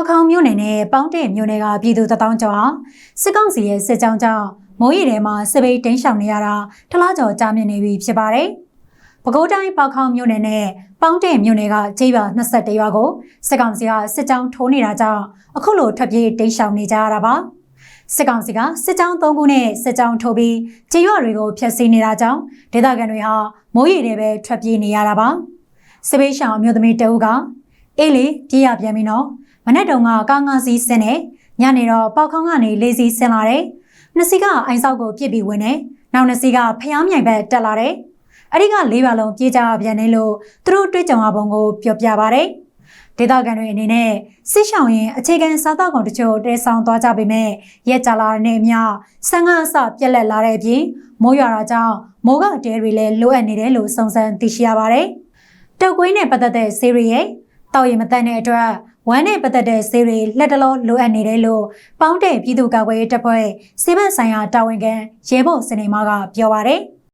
ပေါခေါင်မြို့နယ်နဲ့ပေါင်းတဲ့မြို့နယ်ကပြည်သူတထောင်ကျော်ဟာစစ်ကောင်စီရဲ့စစ်ကြောင်းကြောင့်မိုးရီထဲမှာစစ်ပိတ်တင်းရှောင်နေရတာထလားကျော်ကြာမြင့်နေပြီဖြစ်ပါတယ်။ပဲခူးတိုင်းပေါခေါင်မြို့နယ်နဲ့ပေါင်းတဲ့မြို့နယ်ကကျေးရွာ21ရွာကိုစစ်ကောင်စီကစစ်ကြောင်းထိုးနေတာကြောင့်အခုလိုထွက်ပြေးတင်းရှောင်နေကြရတာပါ။စစ်ကောင်စီကစစ်ကြောင်း၃ခုနဲ့စစ်ကြောင်းထိုးပြီးကျေးရွာတွေကိုဖျက်ဆီးနေတာကြောင့်ဒေသခံတွေဟာမိုးရီထဲပဲထွက်ပြေးနေရတာပါ။စစ်ပေးရှောင်အမျိုးသမီးတအုပ်ကအေးလေပြေးရပြန်ပြီနော် မနေ့တုန်းကကားငါးစီးဆင်းနေညနေတော့ပေါက်ခေါင်းကနေလေးစီးဆင်းလာတယ်နှစ်စီးကအိုင်ဆောက်ကိုပြစ်ပြီးဝင်နေနောက်နှစ်စီးကဖျားမြိုင်ဘက်တက်လာတယ်အဲ့ဒီကလေးပါလုံးပြေးကြပြန်နေလို့သူတို့တွေ့ကြုံအပုံကိုပြောပြပါတယ်ဒေသခံတွေအနေနဲ့စစ်ရှောင်ရင်အခြေခံစားသောက်ကုန်တချို့တဲဆောင်သွားကြပေမဲ့ရက်ကြလာတဲ့နေ့အမျှဆန်းကားအစပြက်လက်လာတဲ့အပြင်မိုးရွာတာကြောင့်မိုးကတဲတွေလည်းလိုအပ်နေတယ်လို့စုံစမ်းသိရှိရပါတယ်။တောက်ကွေးနဲ့ပတ်သက်တဲ့ဆေးရီရဲ့တောက်ရည်မတန်တဲ့အတွက် ဝမ်းနဲ့ပတ်သက်တဲ့ဆေးတွေလက်တလောလိုအပ်နေတယ်လို့ပေါင်းတဲ့ပြည်သူ့ကာကွယ်ရေးတပ်ဖွဲ့စေဘက်ဆိုင်ရာတာဝန်ခံရဲဘော်စနေမကပြောပါရယ်။